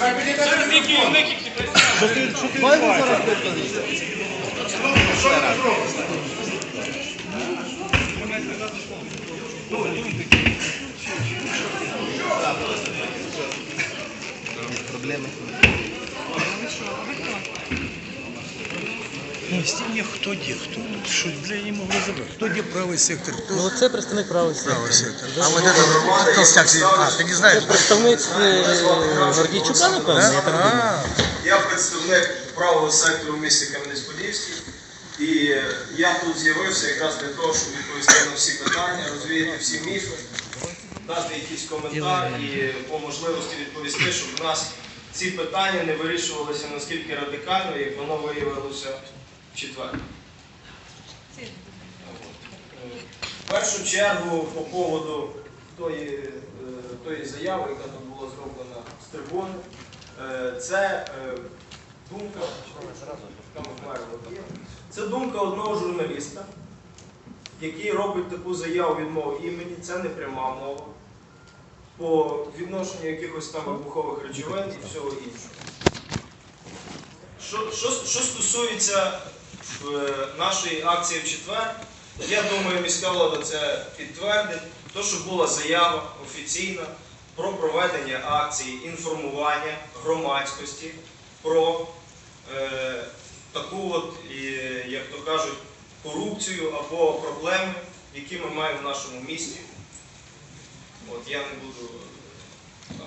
Хай Ну, стільки хто де, хто тут, що для не могли забрати. Хто де правий сектор, хто Ну, це представник сектора. правий сектор. А вот это толстяк сидит. А, ты не знаешь? Представник е, Гордійчука, напевно, я так думаю. А, Я представник правого сектору в місті Кам'янець-Подільський. І я тут з'явився якраз для того, щоб відповісти на всі питання, розвіяти всі міфи, дати якийсь коментар і по можливості відповісти, щоб в нас ці питання не вирішувалися наскільки радикально, як воно виявилося в. Е, В першу чергу по поводу тої, е, тої заяви, яка тут була зроблена з трибуни, е, це думка, це думка одного журналіста, який робить таку заяву від мого імені, це не пряма мова, по відношенню якихось там вибухових речовин і всього іншого. Що, що, що стосується нашої акції в четвер, я думаю, міська влада це підтвердить. То, що була заява офіційна про проведення акції інформування громадськості про е, таку от, як то кажуть, корупцію або проблеми, які ми маємо в нашому місті. От я не буду. е.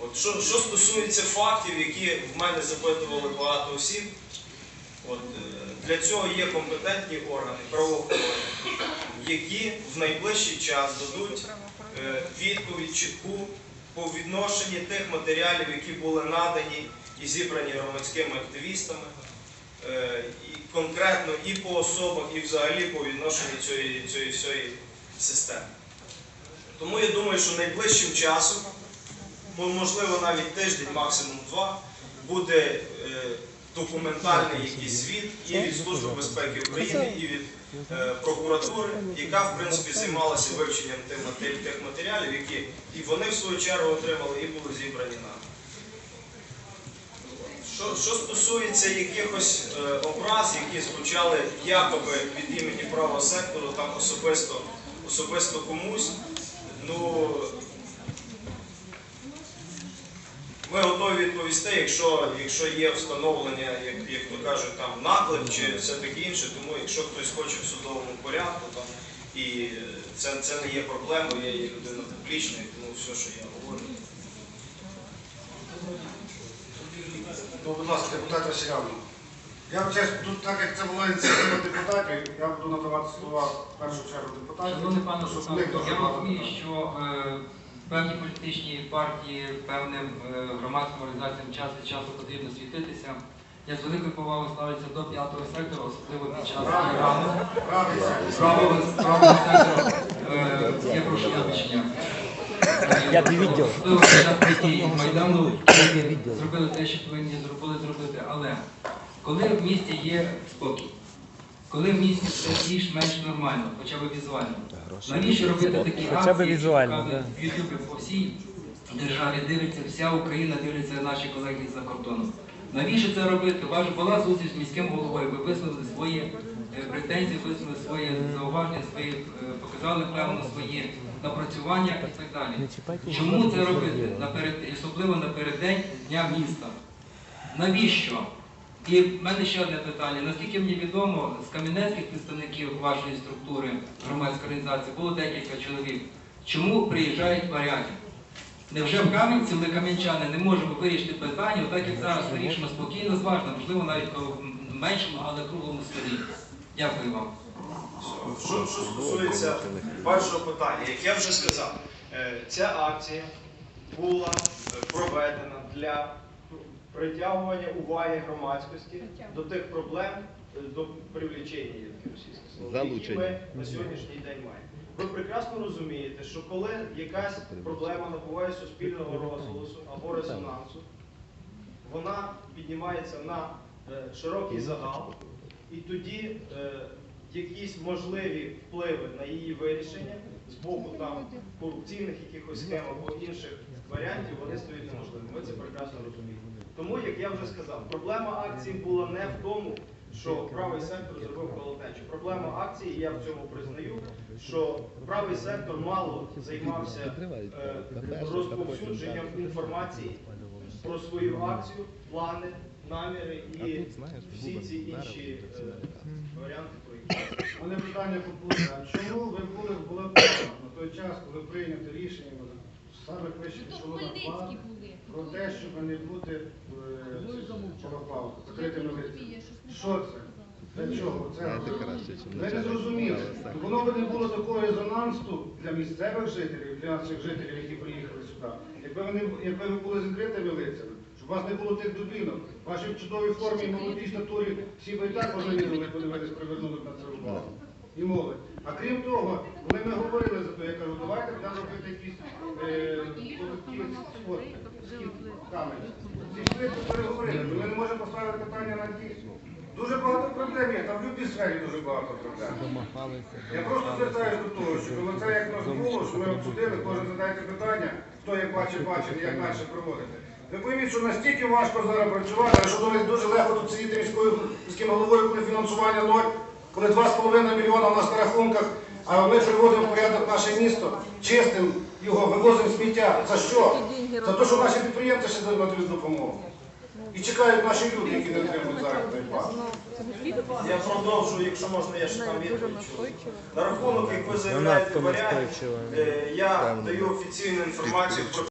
От, що, що стосується фактів, які в мене запитували багато осіб, от, е, для цього є компетентні органи правоохоронні, які в найближчий час дадуть е, відповідь чітку по відношенні тих матеріалів, які були надані і зібрані громадськими активістами, е, і конкретно і по особах, і взагалі по відношенню цієї, цієї всієї системи. Тому я думаю, що найближчим часом, можливо навіть тиждень, максимум два, буде е, документальний якийсь звіт і від Служби безпеки України, і від е, прокуратури, яка в принципі займалася вивченням тих матері- тих матеріалів, які і вони в свою чергу отримали, і були зібрані нами. Що, що стосується якихось е, образ, які звучали якоби від імені правого сектору, там особисто, особисто комусь, ну ми готові відповісти, якщо, якщо є встановлення, як, як то кажуть, там наклеп чи все таке інше, тому якщо хтось хоче в судовому порядку, там, і це, це не є проблемою, я є людина публічна, і тому все, що я говорю. Ну, будь ласка, депутат Василявна. Я вчасно, тут так як це була ініціатива депутатів, я буду надавати слова в першу чергу депутатів. Шановний пане Шукан, я розумію, що е, певні політичні партії, певним е, громадським організаціям час від часу потрібно світитися. Я з великою повагою ставлюся до п'ятого сектору, особливо під час програми. Правого сектору я прошу вибачення. Відділ. Під час подій Майдану є відділ. зробили те, що повинні зробили зробити. Але коли в місті є спокій, коли в місті все більш-менш нормально, хоча б візуально, навіщо робити такі акції, показують в Ютубі по всій державі дивиться, вся Україна дивиться наші колеги за кордоном. Навіщо це робити? Ваша була зустріч з міським головою, ви висловили свої е, претензії, висловили свої зауваження, свої е, показали певно свої напрацювання і так далі. Чому це робити наперед, особливо напереддень Дня міста? Навіщо? І в мене ще одне питання. Наскільки мені відомо, з кам'янецьких представників вашої структури громадської організації було декілька чоловік. Чому приїжджають варяги? Невже в Кам'янці ми кам'янчани не можемо вирішити питання, так як зараз вирішимо спокійно, зважно, можливо, навіть в меншому, але круглому столі. Дякую вам. Що, що стосується першого питання, як я вже сказав, е, ця акція була проведена для притягування уваги громадськості до тих проблем, е, до привлечення, таке російське які ми на сьогоднішній день маємо. Ви прекрасно розумієте, що коли якась проблема набуває суспільного розголосу або резонансу, вона піднімається на е, широкий загал, і тоді е, якісь можливі впливи на її вирішення з боку там корупційних якихось схем або інших варіантів вони стають неможливими. Ви це прекрасно розумієте. Тому, як я вже сказав, проблема акції була не в тому, що правий сектор зробив колотнечу. Проблема акції, я в цьому признаю, що правий сектор мало займався е, розповсюдженням інформації про свою акцію, плани, наміри і всі ці інші е, варіанти. У мене питання. А чому ви були в на той час, коли прийнято рішення саме вище Ну, то пішло на план Хмельницькі були. про те, щоб не бути в Балаклавах, закритими лицями? Що це? Для чого? Це ви не зрозуміли. Воно би не було такого резонансу для місцевих жителів, для наших жителів, які приїхали сюди. Якби ви, не, якби ви були закритими лицями, щоб у вас не було тих дубінок, ваші в чудовій формі молодій статурі всі би і так можливо, коли ви десь привернули на це увагу. І мови. А крім того, коли ми говорили за те, я кажу, давайте будемо робити якісь сходи, камері. Ці швидко переговорили, ми не можемо поставити питання на ті. Дуже багато проблем є, там в будь-якій сфері дуже багато проблем. Я просто звертаюся до того, що коли це як нас було, що ми обсудили, кожен задається питання, хто як бачить, бачить, як далі проводити. Ви пойміть, що настільки важко зараз працювати, що дуже легко тут сидіти міською міським головою, коли фінансування ноль, коли 2,5 мільйона у нас на рахунках, а ми приводимо в порядок наше місто, чистим його, вивозимо сміття. За що? За те, що наші підприємці ще надають допомогу. І чекають наші люди, які не отримують заробітної плати. Я продовжую, якщо можна, я ще там відповідь. На рахунок, як ви заявляєте варіант, е, я даю офіційну інформацію про